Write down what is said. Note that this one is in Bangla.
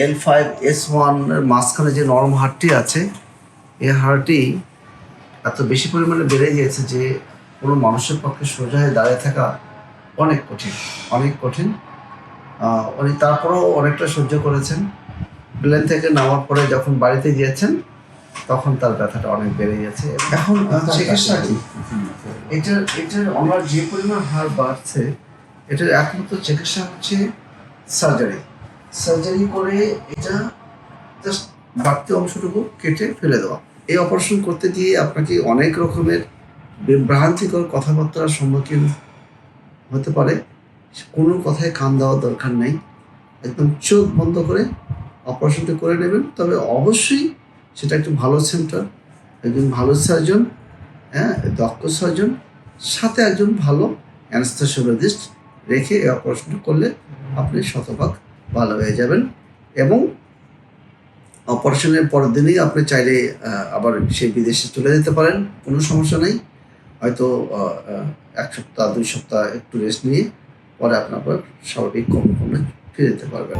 এল ফাইভ এস ওয়ানের মাঝখানে যে নরম হাড়টি আছে এই হাড়টি এত বেশি পরিমাণে বেড়ে গিয়েছে যে কোনো মানুষের পক্ষে সোজা হয়ে দাঁড়িয়ে থাকা অনেক কঠিন অনেক কঠিন। উনি তারপরেও অনেকটা সহ্য করেছেন। প্লেন থেকে নামার পরে যখন বাড়িতে গিয়েছেন তখন তার ব্যথাটা অনেক বেড়ে গেছে এখন আহ, চিকিৎসা কি? এটার এটার আমার যে পরিমাণ হার বাড়ছে এটার একমাত্র চিকিৎসা হচ্ছে সার্জারি সার্জারি করে এটা জাস্ট বাড়তি অংশটুকু কেটে ফেলে দেওয়া। এই অপারেশন করতে গিয়ে আপনাকে অনেক রকমের বিভ্রান্তিকর কথাবার্তার সম্মুখীন হতে পারে। কোনো কথায় কান দেওয়ার দরকার নেই। একদম চোখ বন্ধ করে অপারেশনটা করে নেবেন। তবে অবশ্যই সেটা একটু ভালো সেন্টার একজন ভালো সার্জন হ্যাঁ দক্ষ সার্জন সাথে একজন ভালো অ্যানস্থেসিওলজিস্ট রেখে এই অপারেশনটা করলে আপনি শতভাগ ভালো হয়ে যাবেন এবং অপারেশনের পরের দিনই আপনি চাইলে আবার সে বিদেশে চলে যেতে পারেন, কোনো সমস্যা নেই। হয়তো এক সপ্তাহ, দুই সপ্তাহ একটু রেস্ট নিয়ে পরে আপনার আবার স্বাভাবিক কর্মকর্মে ফিরে যেতে পারবেন।